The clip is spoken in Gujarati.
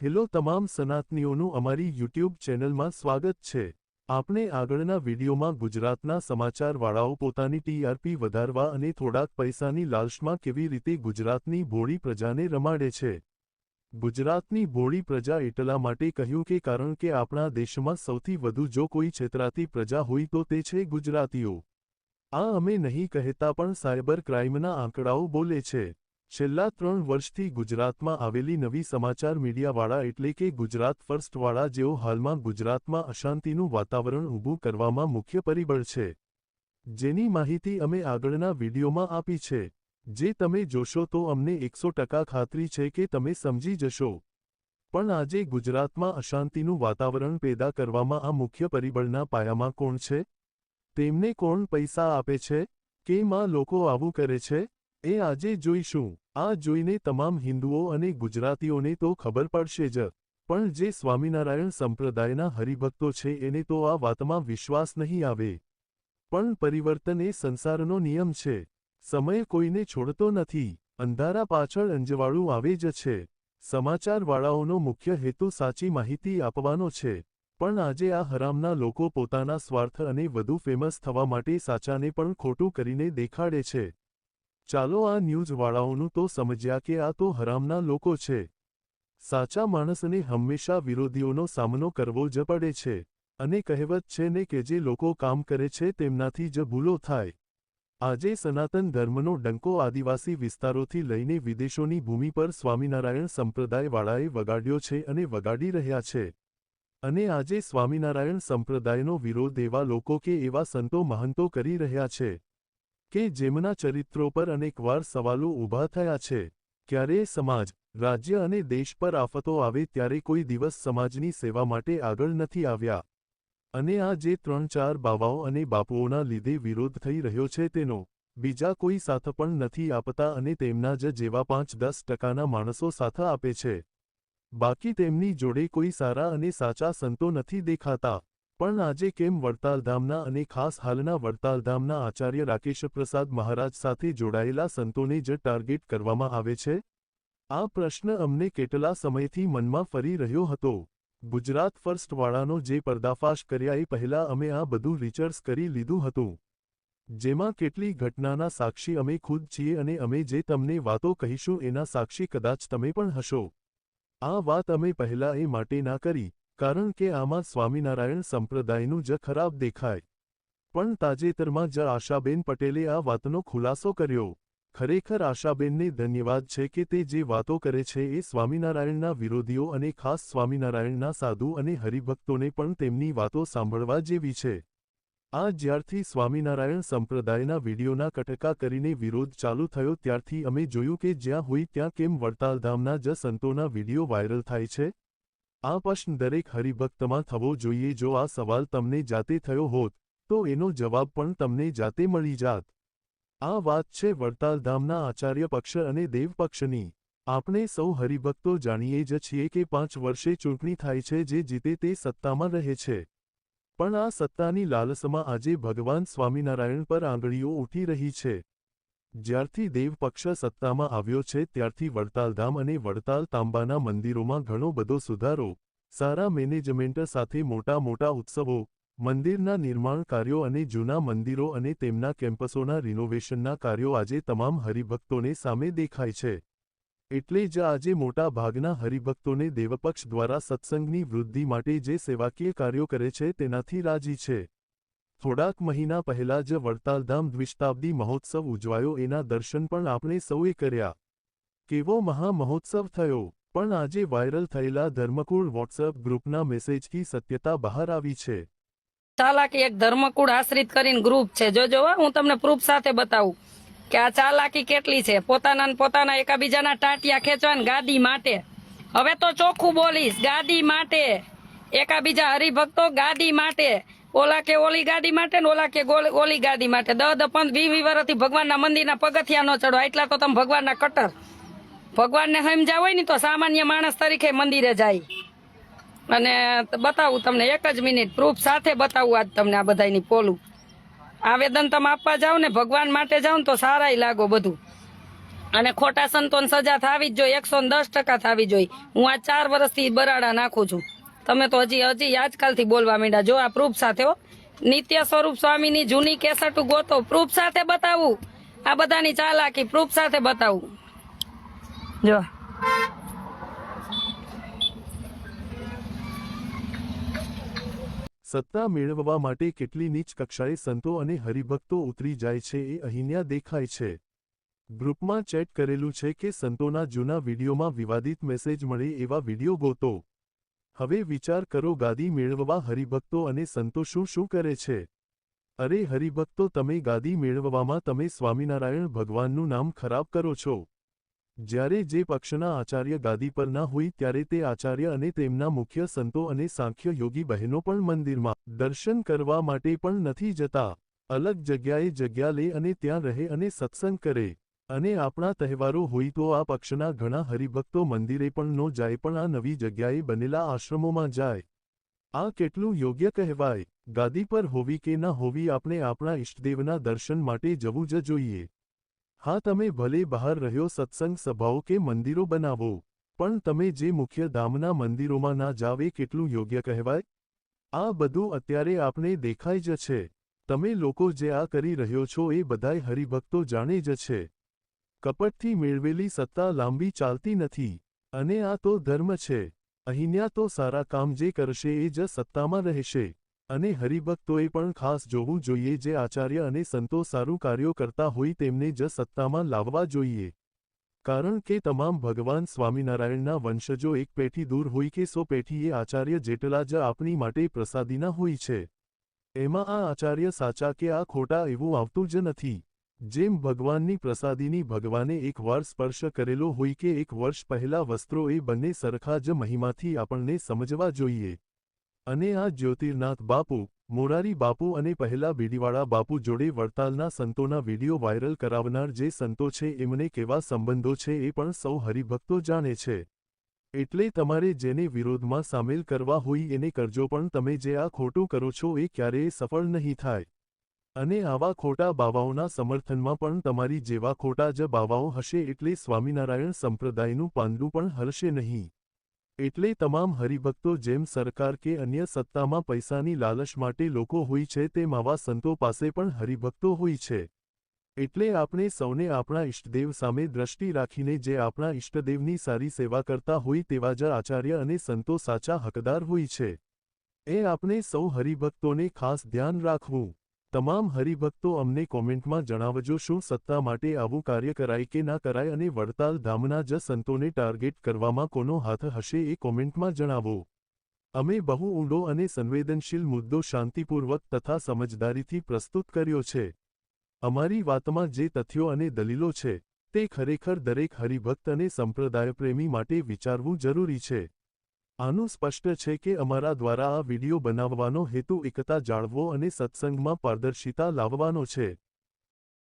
હેલો તમામ સનાતનીઓનું અમારી યુટ્યુબ ચેનલમાં સ્વાગત છે. આપણે આગળના વિડીયોમાં ગુજરાતના સમાચારવાળાઓ પોતાની ટીઆરપી વધારવા અને થોડાક પૈસાની લાલચમાં કેવી રીતે ગુજરાતની ભોળી પ્રજાને રમાડે છે. ગુજરાતની ભોળી પ્રજા એટલા માટે કહ્યું કે કારણ કે આપણા દેશમાં સૌથી વધુ જો કોઈ છેતરાતી પ્રજા હોય તો તે છે ગુજરાતીઓ. આ અમે નહીં કહેતા પણ સાયબર ક્રાઇમના આંકડાઓ બોલે છે. છેલ્લા ત્રણ વર્ષથી ગુજરાતમાં આવેલી નવી સમાચાર મીડિયાવાળા એટલે કે ગુજરાત ફર્સ્ટવાળા જેઓ હાલમાં ગુજરાતમાં અશાંતિનું વાતાવરણ ઊભું કરવામાં મુખ્ય પરિબળ છે. જેની માહિતી અમે આગળના વિડીયોમાં આપી છે. જે તમે જોશો તો અમને એકસો ટકા ખાતરી છે કે તમે સમજી જશો. પણ આજે ગુજરાતમાં અશાંતિનું વાતાવરણ પેદા કરવામાં આ મુખ્ય પરિબળના પાયામાં કોણ છે? તેમને કોણ પૈસા આપે છે? કેમ આ લોકો આવું કરે છે? એ આજે જોઈશું આ જોઈને તમામ હિન્દુઓ અને ગુજરાતીઓને તો ખબર પડશે જ. પણ જે સ્વામિનારાયણ સંપ્રદાયના હરિભક્તો છે એને તો આ વાતમાં વિશ્વાસ નહીં આવે. પણ પરિવર્તન એ સંસારનો નિયમ છે. સમય કોઈને છોડતો નથી. અંધારા પાછળ અંજવાળું આવે જ છે. સમાચારવાળાઓનો મુખ્ય હેતુ સાચી માહિતી આપવાનો છે. પણ આજે આ હરામના લોકો પોતાના સ્વાર્થ અને વધુ ફેમસ થવા માટે સાચાને પણ ખોટું કરીને દેખાડે છે. ચાલો આ ન્યૂઝવાળાઓનું તો સમજ્યા કે આ તો હરામના લોકો છે. સાચા માણસને હંમેશા વિરોધીઓનો સામનો કરવો જ પડે છે. અને કહેવત છે ને કે જે લોકો કામ કરે છે તેમનાથી જ ભૂલો થાય. આજે સનાતન ધર્મનો ડંકો આદિવાસી વિસ્તારોથી લઈને વિદેશોની ભૂમિ પર સ્વામિનારાયણ સંપ્રદાયવાળાએ વગાડ્યો છે અને વગાડી રહ્યા છે. અને આજે સ્વામિનારાયણ સંપ્રદાયનો વિરોધ એવા લોકો કે એવા સંતો મહંતો કરી રહ્યા છે. કે જેમના ચરિત્રો પર અનેકવાર સવાલો ઊભા થયા છે. ક્યારે સમાજ, રાજ્ય અને દેશ પર આફતો આવે ત્યારે કોઈ દિવસ સમાજની સેવા માટે આગળ નથી આવ્યા. અને આ જે ત્રણ ચાર બાવાઓ અને બાપુઓના લીધે વિરોધ થઈ રહ્યો છે તેનો, બીજા કોઈ સાથ પણ નથી આપતા અને તેમના જ જેવા પાંચ દસ ટકાના માણસો સાથ આપે છે. બાકી તેમની જોડે કોઈ સારા અને સાચા સંતો નથી દેખાતા. પણ આજે કેમ વડતાલધામના અને ખાસ હાલના વડતાલધામના આચાર્ય રાકેશ પ્રસાદ મહારાજ સાથે જોડાયેલા સંતોને જ ટાર્ગેટ કરવામાં આવે છે? આ પ્રશ્ન અમને કેટલા સમયથી મનમાં ફરી રહ્યો હતો? ગુજરાત ફર્સ્ટવાળાનો જે પર્દાફાશ કર્યા એ પહેલા અમે આ બધું રિચર્સ કરી લીધું હતું. જેમાં કેટલી ઘટનાના સાક્ષી અમે ખુદ છીએ અને અમે જે તમને વાતો કહીશું એના સાક્ષી કદાચ તમે પણ હશો. આ વાત અમે પહેલા એ માટે ના કરી કારણ કે આમાં સ્વામિનારાયણ સંપ્રદાયનું જ ખરાબ દેખાય. પણ તાજેતરમાં જ આશાબેન પટેલે આ વાતનો ખુલાસો કર્યો. ખરેખર આશાબેનને ધન્યવાદ છે કે તે જે વાતો કરે છે એ સ્વામિનારાયણના વિરોધીઓ અને ખાસ સ્વામિનારાયણના સાધુ અને હરિભક્તોને પણ તેમની વાતો સાંભળવા જેવી છે. આ જ્યારથી સ્વામિનારાયણ સંપ્રદાયના વિડીયોના કટકા કરીને વિરોધ ચાલુ થયો ત્યારથી અમે જોયું કે જ્યાં હોય ત્યાં કેમ વડતાલધામના જ સંતોના વીડિયો વાયરલ થાય છે. આ પ્રશ્ન દરેક હરિભક્તમાં થવો જોઈએ. જો આ સવાલ તમને જાતે થયો હોત, તો એનો જવાબ પણ તમને જાતે મળી જાત. આ વાત છે વડતાલધામના આચાર્ય પક્ષ અને દેવપક્ષની આપણે સૌ હરિભક્તો જાણીએ જ છીએ કે પાંચ વર્ષે ચૂંટણી થાય છે જે જીતે તે સત્તામાં રહે છે. પણ આ સત્તાની લાલસમાં આજે ભગવાન સ્વામિનારાયણ પર આંગળીઓ ઉઠી રહી છે. જ્યારથી દેવપક્ષ સત્તામાં આવ્યો છે, ત્યારથી વડતાલધામ અને વડતાલ તાંબાના મંદિરોમાં ઘણો બધો સુધારો, સારા મેનેજમેન્ટ સાથે મોટા મોટા ઉત્સવો, મંદિરના નિર્માણ કાર્યો અને જૂના મંદિરો અને તેમના કેમ્પસોના રિનોવેશનના કાર્યો આજે તમામ હરિભક્તોને સામે દેખાય છે. એટલે જ આજે મોટા ભાગના હરિભક્તોને દેવપક્ષ દ્વારા સત્સંગની વૃદ્ધિ માટે જે સેવાકીય કાર્યો કરે છે, તેનાથી રાજી છે. થોડાક મહિના પહેલા જ વડતાલધામ દ્વિશતાબ્દી મહોત્સવ ઉજવાયો. એના દર્શન પણ આપણે સૌએ કર્યા. કેવો મહા થયો. પણ આજે વાયરલ થયેલા ધર્મકુળ વોટ્સએપ ગ્રુપના મેસેજથી સત્યતા બહાર આવી છે. ચાલાકી એક ધર્મકુળ આશ્રિત કરીને ગ્રુપ છે. જોજો હો, તમને પ્રૂફ સાથે બતાવું કે આ ચાલાકી કેટલી છે. પોતાના પોતાના એકાબીજાના ટાંટિયા ખેંચવા ગાદી માટે. હવે તો ચોખ્ખું બોલીશ. ગાદી માટે. એકાબીજા હરિભક્તો ગાદી માટે. ઓલા કે ઓલી ગાડી માટે ને ઓલા કે ઓલી ગાડી માટે. દ પંદર પંદ વી વી વર્ષથી ભગવાનના મંદિરના પગથિયા ન ચડો એટલા તો તમે ભગવાનના કટર. ભગવાનને સમજા હોય ને તો સામાન્ય માણસ તરીકે મંદિરે જાય. અને બતાવું તમને એક જ મિનિટ. પ્રૂફ સાથે બતાવું આજ તમને આ બધાની પોલું. આવેદન તમે આપવા જાઓ ને, ભગવાન માટે જાઓ ને તો સારાય લાગો બધું. અને ખોટા સંતોન સજા થવી જ જોઈએ. એકસો દસ ટકા થવી જોઈએ. હું આ ચાર વર્ષથી બરાડા નાખું છું. તમે તો હજી હજી આજકાલથી બોલવા માંડ્યા. જો આ પ્રૂફ સાથે નિત્ય સ્વરૂપ સ્વામીની જૂની કેસેટ ગોતો પ્રૂફ સાથે બતાવું. આ બધાની ચાલાકી પ્રૂફ સાથે બતાવું. જો. સત્તા મેળવવા માટે કેટલી નીચ કક્ષાએ સંતો અને હરિભક્તો ઉતરી જાય છે એ અહીંયા દેખાય છે. ગ્રુપમાં ચેટ કરેલું છે કે સંતોના જૂના વિડીયોમાં વિવાદિત મેસેજ મળે એવા વીડિયો ગોતો. હવે વિચાર કરો ગાદી મેળવવા હરિભક્તો અને સંતો શું શું કરે છે? અરે હરિભક્તો, તમે ગાદી મેળવવામાં તમે સ્વામિનારાયણ ભગવાનનું નામ ખરાબ કરો છો. જ્યારે જે પક્ષના આચાર્ય ગાદી પર ના હોય ત્યારે તે આચાર્ય અને તેમના મુખ્ય સંતો અને સાંખ્ય યોગી બહેનો પણ મંદિરમાં દર્શન કરવા માટે પણ નથી જતા. અલગ જગ્યાએ જગ્યા લે અને ત્યાં રહે અને સત્સંગ કરે. અને આપણા તહેવારો હોય તો આ પક્ષના ઘણા હરિભક્તો મંદિરે પણ નો જાય પણ આ નવી જગ્યાએ બનેલા આશ્રમોમાં જાય. આ કેટલું યોગ્ય કહેવાય? ગાદી પર હોવી કે ના હોવી આપણે આપણા ઇષ્ટદેવના દર્શન માટે જવું જ જોઈએ. હા, તમે ભલે બહાર રહ્યો સત્સંગ સભાઓ કે મંદિરો બનાવો, પણ તમે જે મુખ્ય ધામના મંદિરોમાં ના જાવ કેટલું યોગ્ય કહેવાય? આ બધું અત્યારે આપણે દેખાય જ છે. તમે લોકો જે આ કરી રહ્યો છો એ બધાય હરિભક્તો જાણે જ છે. કપટથી મેળવેલી સત્તા લાંબી ચાલતી નથી. અને આ તો ધર્મ છે. અહીંયા તો સારા કામ જે કરશે એ જ સત્તામાં રહેશે. અને હરિભક્તોએ પણ ખાસ જોવું જોઈએ જે આચાર્ય અને સંતો સારું કાર્યો કરતા હોય તેમને જ સત્તામાં લાવવા જોઈએ. કારણ કે તમામ ભગવાન સ્વામિનારાયણના વંશજો એક પેઠી દૂર હોય કે સો પેઠી એ આચાર્ય જેટલા જ આપણી માટે પ્રસાદીના હોય છે. એમાં આ આચાર્ય સાચા કે આ ખોટા એવું આવતું જ નથી. જેમ ભગવાનની પ્રસાદીની ભગવાને એક વાર સ્પર્શ કરેલો હોય કે એક વર્ષ પહેલા વસ્ત્રો એ બંને સરખા જ મહિમાથી આપણને સમજવા જોઈએ. અને આ જ્યોતિર્નાથ બાપુ, મોરારી બાપુ અને પહેલા બીડીવાળા બાપુ જોડે વડતાલના સંતોના વીડિયો વાયરલ કરાવનાર જે સંતો છે એમને કેવા સંબંધો છે એ પણ સૌ હરિભક્તો જાણે છે. એટલે તમારે જેને વિરોધમાં સામેલ કરવા હોય એને કરજો પણ તમે જે આ ખોટું કરો છો એ ક્યારેય સફળ નહીં થાય. અને આવા ખોટા બાવાઓના સમર્થનમાં પણ તમારી જેવા ખોટા જ બાવાઓ હશે એટલે સ્વામિનારાયણ સંપ્રદાયનું પાંદડું પણ હલશે નહીં. એટલે તમામ હરિભક્તો જેમ સરકાર કે અન્ય સત્તામાં પૈસાની લાલચ માટે લોકો હોય છે તેમ આવા સંતો પાસે પણ હરિભક્તો હોય છે. એટલે આપણે સૌને આપણા ઇષ્ટદેવ સામે દ્રષ્ટિ રાખીને જે આપણા ઇષ્ટદેવની સારી સેવા કરતા હોય તેવા જ આચાર્ય અને સંતો સાચા હકદાર હોય છે. એ આપણે સૌ હરિભક્તોને ખાસ ધ્યાન રાખવું. તમામ હરિભક્તો અમને કોમેન્ટમાં જણાવજો શું સત્તા માટે આવું કાર્ય કરાય કે ના કરાય અને વડતાલ ધામના જ સંતોને ટાર્ગેટ કરવામાં કોનો હાથ હશે એ કોમેન્ટમાં જણાવો. અમે બહુ ઊંડો અને સંવેદનશીલ મુદ્દો શાંતિપૂર્વક તથા સમજદારીથી પ્રસ્તુત કર્યો છે. અમારી વાતમાં જે તથ્યો અને દલીલો છે, તે ખરેખર દરેક હરિભક્ત અને સંપ્રદાયપ્રેમી માટે વિચારવું જરૂરી છે. આનું સ્પષ્ટ છે કે અમારા દ્વારા આ વિડિયો બનાવવાનો હેતુ એકતા જાળવો અને સત્સંગમાં પારદર્શિતા લાવવાનો છે.